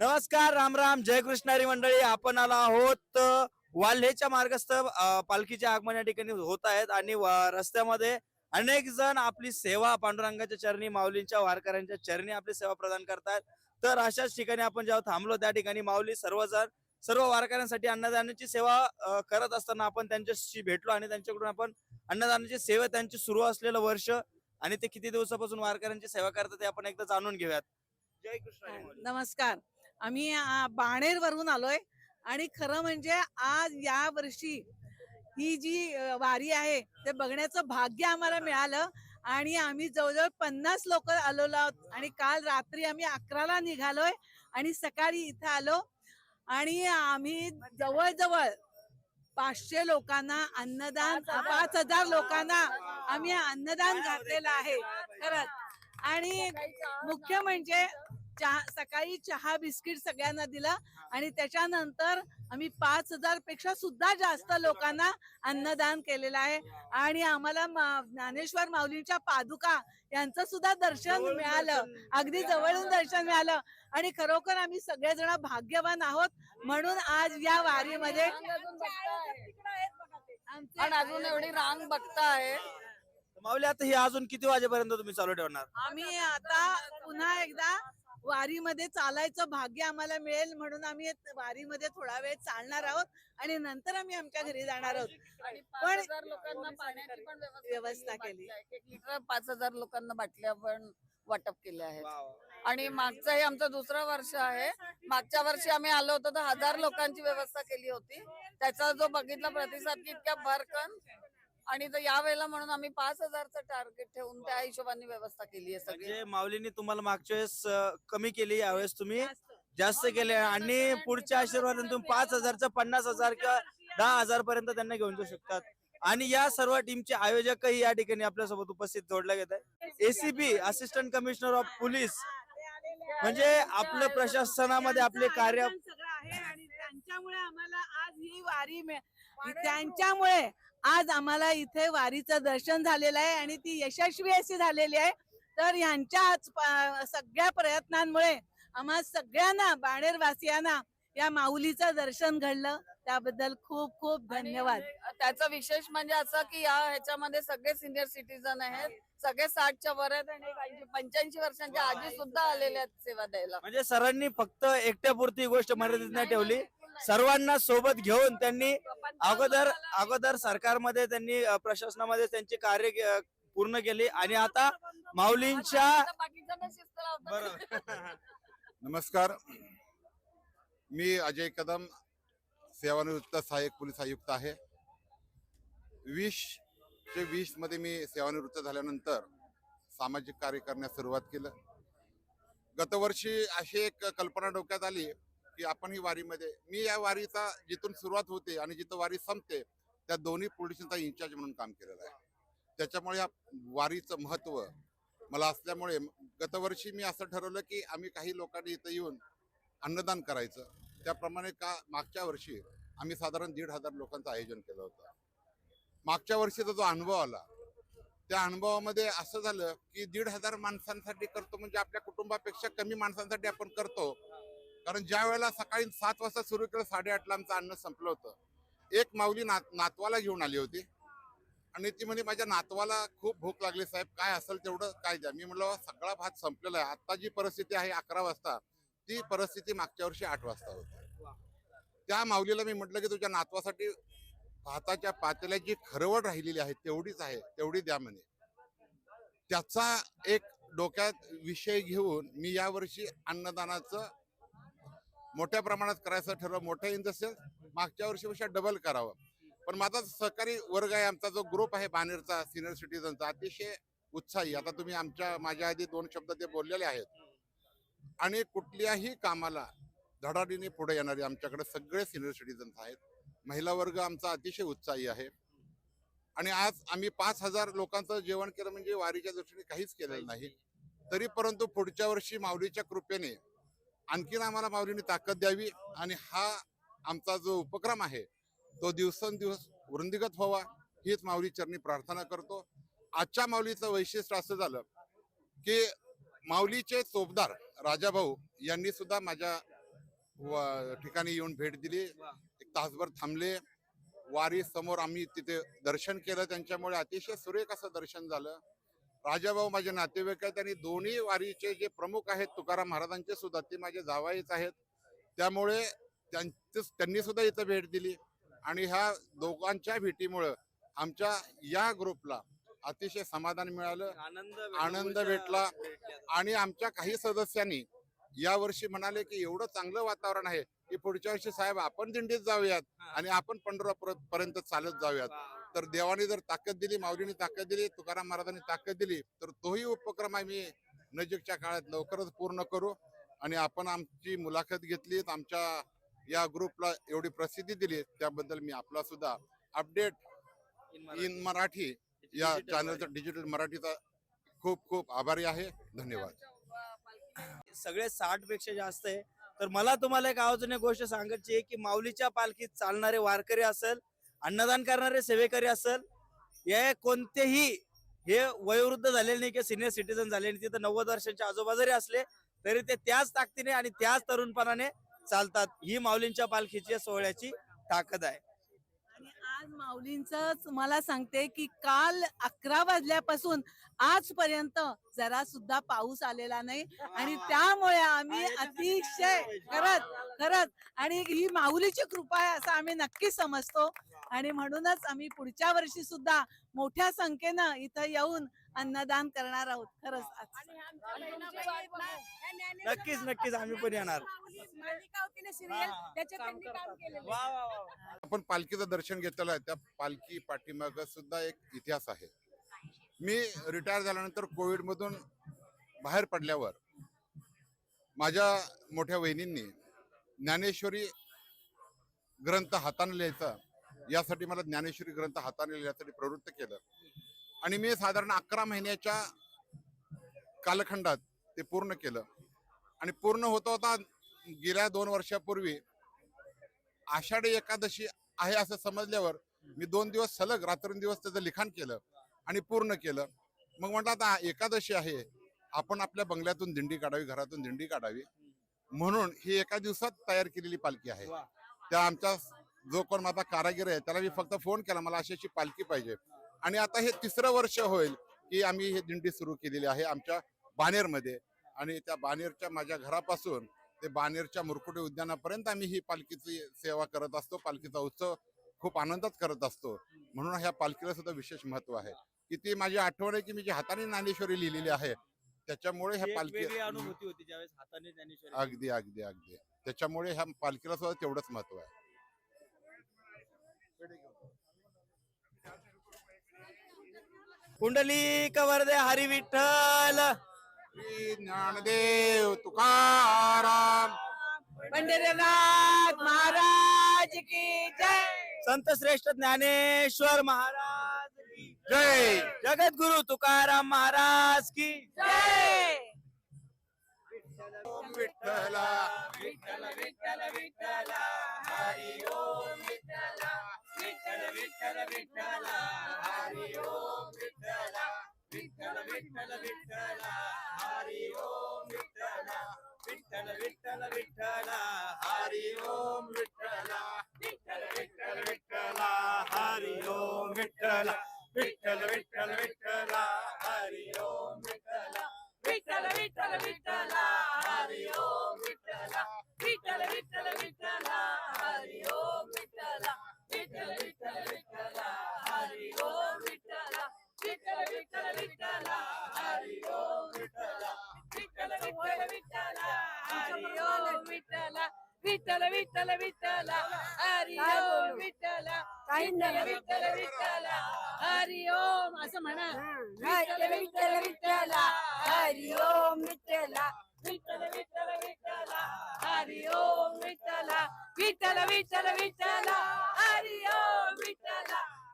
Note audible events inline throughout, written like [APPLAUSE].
नमस्कार राम राम. जय कृष्णारी मंडळी आपण आलो आहोत वाल्हेच्या मार्गस्थ अ, पालखीचे आगमन या ठिकाणी होत आहेत आणि रस्त्यामध्ये अनेक जण आपली सेवा पांडुरंगाच्या चरणी माऊलींच्या वारकऱ्यांच्या चरणी आपली सेवा प्रदान करतात तर अशाच ठिकाणी आपण जेव्हा थांबलो त्या ठिकाणी माऊली सर्वजण सर्व वारकऱ्यांसाठी अन्नदानाची सेवा करत असताना आपण त्यांच्याशी भेटलो आणि त्यांच्याकडून आपण अन्नदानाची सेवा त्यांची सुरू असलेलं वर्ष आणि ते किती दिवसापासून वारकऱ्यांची सेवा करतात ते आपण एकदा जाणून घेऊयात. जय कृष्ण नमस्कार. आम्ही बाणेर वरून आलोय. आणि खरं म्हणजे आज या वर्षी ही जी वारी आहे ते बघण्याचं भाग्य आम्हाला मिळालं. आणि आम्ही जवळजवळ पन्नास लोक आलेलो आहोत. आणि काल रात्री आम्ही अकराला निघालोय आणि सकाळी इथं आलो. आणि आम्ही जवळजवळ पाचशे लोकांना अन्नदान पाच हजार लोकांना आम्ही अन्नदान घातलेलं आहे. खरंच. आणि मुख्य म्हणजे चहा सकाळी चहा बिस्किट सगळ्यांना दिला आणि त्याच्यानंतर आम्ही पाच हजारपेक्षा सुद्धा जास्त लोकांना अन्नदान केलेलं आहे. आणि आम्हाला मा- ज्ञानेश्वर माऊलींच्या पादुका यांचं सुद्धा दर्शन मिळालं. अगदी जवळून दर्शन मिळालं. आणि खरोखर आम्ही सगळेजण भाग्यवान आहोत म्हणून आज या वारीमध्ये अजून एवढी रांग बघताय. माऊली आता हे अजून किती वाजेपर्यंत तुम्ही चालू ठेवणार? आम्ही आता पुन्हा एकदा वारीमध्ये चालायचं भाग्य आम्हाला मिळेल म्हणून आम्ही वारीमध्ये थोडा वेळ चालणार आहोत आणि नंतर आम्ही आमच्या घरी जाणार आहोत. आणि पण- लोकांना पाण्याची पण व्यवस्था केली. एक लिटर पाच हजार लोकांना बाटल्या पण वाटप केल्या आहेत. आणि मागचं हे आमचं दुसरं वर्ष आहे. मागच्या वर्षी आम्ही आलो होतो तर हजार लोकांची व्यवस्था केली होती. त्याचा जो बघितला प्रतिसाद की इतक्या भरकन आणि तर या वेळेला म्हणून आम्ही पाच हजारचं टार्गेट ठेवून त्या हिशोबाने व्यवस्था केली आहे सगळी. म्हणजे माऊलींनी तुम्हाला मागच्या वेळेस अं, कमी केली यावेळेस तुम्ही जास्त. केले आणि पुढच्या आशीर्वादाने तुम्ही पाच हजारचं पन्नास हजार किंवा दहा हजार पर्यंत त्यांना घेऊन जाऊ शकतात. आणि या सर्व टीमचे आयोजकही या ठिकाणी आपल्यासोबत उपस्थित जोडले गेले आहेत. ACP assistant commissioner of police म्हणजे आपलं प्रशासनामध्ये आपले कार्य सगळं आहे आणि त्यांच्यामुळे आम्हाला आज ही वारी मिळ- त्यांच्यामुळे आज आम्हाला इथे वारीचं दर्शन झालेलं आहे आणि ती यशस्वी अशी झालेली आहे. तर यांच्या आज प- सगळ्या प्रयत्नांमुळे आम्हा सगळ्यांना बाणेरवासियांना या माऊलीचं दर्शन घडलं. त्याबद्दल खूप खूप धन्यवाद. त्याचा विशेष म्हणजे असं की या ह्याच्यामध्ये सगळे सिनियर सिटीजन आहेत. सगळे साठच्या वर आहेत आणि काही पंच्याऐंशी वर्षांच्या आजी सुद्धा आलेले आहेत सेवा द्यायला. म्हणजे सरांनी फक्त एकट्यापुरती गोष्ट मर्यादित नाही ठेवली. सर्वांना सोबत घेऊन त्यांनी अगोदर अगोदर सरकारमध्ये त्यांनी प्रशासनामध्ये त्यांची कार्य पूर्ण केली. आणि आता माऊलींच्या. बरोबर. [LAUGHS] नमस्कार. मी अजय कदम सेवानिवृत्त सहाय्यक पोलीस आयुक्त आहे. वीस ते वीसमध्ये मी सेवानिवृत्त झाल्यानंतर सामाजिक कार्य करण्यास सुरुवात केलं. गतवर्षी अशी एक कल्पना डोक्यात आली की आपण ही वारीमध्ये मी या वारीचा जिथून सुरुवात होते आणि जिथं वारी संपते त्या दोन्ही पोलिसांचा इन्चार्ज म्हणून काम केलेलं आहे. त्याच्यामुळे या वारीचं महत्त्व मला असल्यामुळे गतवर्षी मी असं ठरवलं की आम्ही काही लोकांनी इथं येऊन अन्नदान करायचं. त्याप्रमाणे का मागच्या वर्षी आम्ही साधारण दीड हजार लोकांचं आयोजन केलं होतं. मागच्या वर्षीचा जो अनुभव आला त्या अनुभवामध्ये असं झालं की दीड हजार माणसांसाठी करतो म्हणजे आपल्या कुटुंबापेक्षा कमी माणसांसाठी आपण करतो. कारण ज्या वेळेला सकाळी सात वाजता सुरू केलं साडेआठला आमचं अन्न संपलं होतं. एक माऊली नात नातवाला घेऊन आली होती. आणि ती म्हणे माझ्या नातवाला खूप भूक लागली साहेब काय असेल तेवढं काय द्या. मी म्हटलं सगळा भात संपलेला आहे. आता जी परिस्थिती आहे अकरा वाजता ती परिस्थिती मागच्या वर्षी आठ वाजता होती. त्या माऊलीला मी म्हटलं की तुझ्या नातवासाठी भाताच्या पातेल्या जी खरवड राहिलेली आहे तेवढीच आहे तेवढी द्या म्हणे. त्याचा एक डोक्यात विषय घेऊन मी यावर्षी अन्नदानाचं मोठ्या प्रमाणात करायचं ठरवलं मोठ्या इन द सेन्स मागच्या वर्षीपेक्षा डबल करावं. पण माझा सहकारी वर्ग आहे आमचा जो ग्रुप आहे बानेरचा सिनियर सिटीजनचा अतिशय उत्साही. आता तुम्ही आमच्या माझ्या आधी दोन शब्द ते बोललेले आहेत. आणि कुठल्याही कामाला धडाडीने पुढे येणारे आमच्याकडे सगळे सिनियर सिटीजन्स आहेत. महिला वर्ग आमचा अतिशय उत्साही आहे. आणि आज आम्ही पाच हजार लोकांचं जेवण केलं म्हणजे वारीच्या दृष्टीने काहीच केलेलं नाही. तरी परंतु पुढच्या वर्षी माऊलीच्या कृपेने आणखीन आम्हाला माऊलीने ताकद द्यावी आणि हा आमचा जो उपक्रम आहे तो दिवसेंदिवस वृंदीगत व्हावा हीच माऊली चरणी प्रार्थना करतो. आजच्या माऊलीचं वैशिष्ट्य असं झालं की माऊलीचे चोपदार राजाभाऊ यांनी सुद्धा माझ्या व- ठिकाणी येऊन भेट दिली. एक तासभर थांबले. वारी समोर आम्ही तिथे दर्शन केलं. त्यांच्यामुळे अतिशय सुरेख असं दर्शन झालं. राजाभाऊ माझे नातेवाईक आहेत आणि दोन्ही वारीचे जे प्रमुख आहेत तुकाराम महाराजांचे सुद्धा ते माझे जावाईच आहेत त्यामुळे त्यांचे त्यांनी सुद्धा इथं भेट दिली आणि ह्या दोघांच्या भेटीमुळं आमच्या या ग्रुपला अतिशय समाधान मिळालं आनंद भेटला. आणि आमच्या काही सदस्यांनी यावर्षी म्हणाले की एवढं चांगलं वातावरण आहे की पुढच्या वर्षी साहेब आपण दिंडीत जाऊयात. आणि आपण पंढरपूर पर्यंत चालत जाऊयात. तर देवाने जर ताकद दिली माऊलीने ताकद दिली तुकाराम महाराजांनी ताकद दिली तर तोही उपक्रम आम्ही नजीकच्या काळात लवकरच पूर्ण करू. आणि आपण आमची मुलाखत घेतली आमच्या या ग्रुपला एवढी प्रसिद्धी दिली त्याबद्दल मी आपला सुद्धा अपडेट. इन मराठी. या चॅनलचा डिजिटल मराठीचा खूप खूप आभारी आहे. धन्यवाद. सगळे साठपेक्षा जास्त आहे. तर मला तुम्हाला एक आवर्जून एक गोष्ट सांगायची आहे की माऊलीच्या पालखीत चालणारे वारकरी असेल अन्नदान करणारे सेवेकरी असेल हे कोणतेही हे वयोवृद्ध झालेले नाही किंवा सिनियर सिटीजन झाले नाही तिथं नव्वद वर्षांच्या आजोबा जरी असले तरी ते त्याच ताकदीने आणि त्याच तरुणपणाने चालतात. ही माऊलींच्या पालखीची सोहळ्याची ताकद आहे. आज माऊलींच मला सांगते की काल अकरा वाजल्यापासून आजपर्यंत जरा सुद्धा पाऊस आलेला नाही. आणि त्यामुळे आम्ही अतिशय खरंच खरंच. आणि ही माऊलीची कृपा आहे असं आम्ही नक्कीच समजतो. आणि म्हणूनच आम्ही पुढच्या वर्षी सुद्धा मोठ्या संख्येनं इथं येऊन अन्नदान करणार आहोत खरंच नक्कीच नक्कीच आम्ही पण येणार. मालिका होती ना सिरियल. त्याच्यात त्यांनी काम केलेलं. वा वा वा आपण पालखीचं दर्शन घेतलेलं आहे. त्या पालखी पाठीमाग सुद्धा एक इतिहास आहे. मी रिटायर झाल्यानंतर कोविड मधून बाहेर पडल्यावर माझ्या मोठ्या वहिनींनी ज्ञानेश्वरी ग्रंथ हाताने लिहायचा यासाठी मला ज्ञानेश्वरी ग्रंथ हाताने लिहिण्यासाठी प्रवृत्त केलं. आणि मी साधारण अकरा महिन्याच्या कालखंडात ते पूर्ण केलं. आणि पूर्ण होता होता गेल्या दोन वर्षापूर्वी. आषाढी एकादशी आहे असं समजल्यावर मी दोन दिवस सलग रात्रंदिवस त्याचं लिखाण केलं आणि पूर्ण केलं. मग म्हटलं आता एकादशी आहे. आपण आपल्या बंगल्यातून दिंडी काढावी घरातून दिंडी काढावी. म्हणून ही एका दिवसात तयार केलेली पालखी आहे. त्या आमच्या जो कोण माझा कारागीर आहे त्याला मी फक्त फोन केला. मला अशी अशी पालखी पाहिजे. आणि आता हे तिसरं वर्ष होईल की आम्ही ही दिंडी सुरू केलेली आहे आमच्या बानेरमध्ये. आणि त्या बानेरच्या माझ्या घरापासून ते बानेरच्या मुरकुटे उद्यानापर्यंत आम्ही ही पालखीची सेवा करत असतो. पालखीचा उत्सव खूप आनंदात करत असतो. म्हणून ह्या पालखीला सुद्धा विशेष महत्त्व आहे. की ती माझी आठवण आहे की मी जी हाताने ज्ञानेश्वरी लिहिलेली आहे त्याच्यामुळे ह्या पालखी अनुभूती होती ज्यावेळेस हाताने ज्ञानेश्वरी अगदी अगदी अगदी. त्याच्यामुळे ह्या पालखीला सुद्धा तेवढंच महत्त्व आहे. कुंडली कवर्दे हरी विठ्ठल ज्ञानदेव तुकाराम। पंढरीनाथ महाराज की जय। संत श्रेष्ठ ज्ञानेश्वर महाराज की जय। जगत गुरु तुकाराम महाराज की जय। ओम विठ्ठला विठ्ठल विठ्ठल विठ्ठल हरी ओम विठ्ठल विठ्ठल विठ्ठल विठ्ठल हरी ओम விட்டல விட்டல ஹரி ஓம் விட்டல விட்டல விட்டல விட்டல ஹரி ஓம் விட்டல. ಹರಿಯೋ ವಿಠಲ ವಿಠಲ ವಿಠಲ ವಿಠಲ ಹರಿಯೋ ವಿಠಲ ವಿಠಲ ವಿಠಲ ವಿಠಲ ಹರಿಯೋಂ ಅಸಮಣ ವಿಠಲ ವಿಠಲ ವಿಠಲ ಹರಿಯೋಂ ವಿಠಲ ವಿಠಲ ವಿಠಲ ವಿಠಲ ಹರಿಯೋಂ ವಿಠಲ ವಿಠಲ ವಿಠಲ ವಿಠಲ ಹರಿಯೋಂ ವಿಠಲ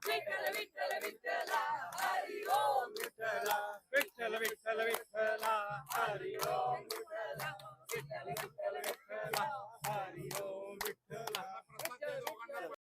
ವಿಠಲ ವಿಠಲ ವಿಠಲ ಹರಿಯೋಂ ವಿಠಲ ವಿಠಲ ವಿಠಲ ವಿಠಲ ಹರಿಯೋಂ ವಿಠಲ विठ्ठला हरिओ हो, विठ्ठला.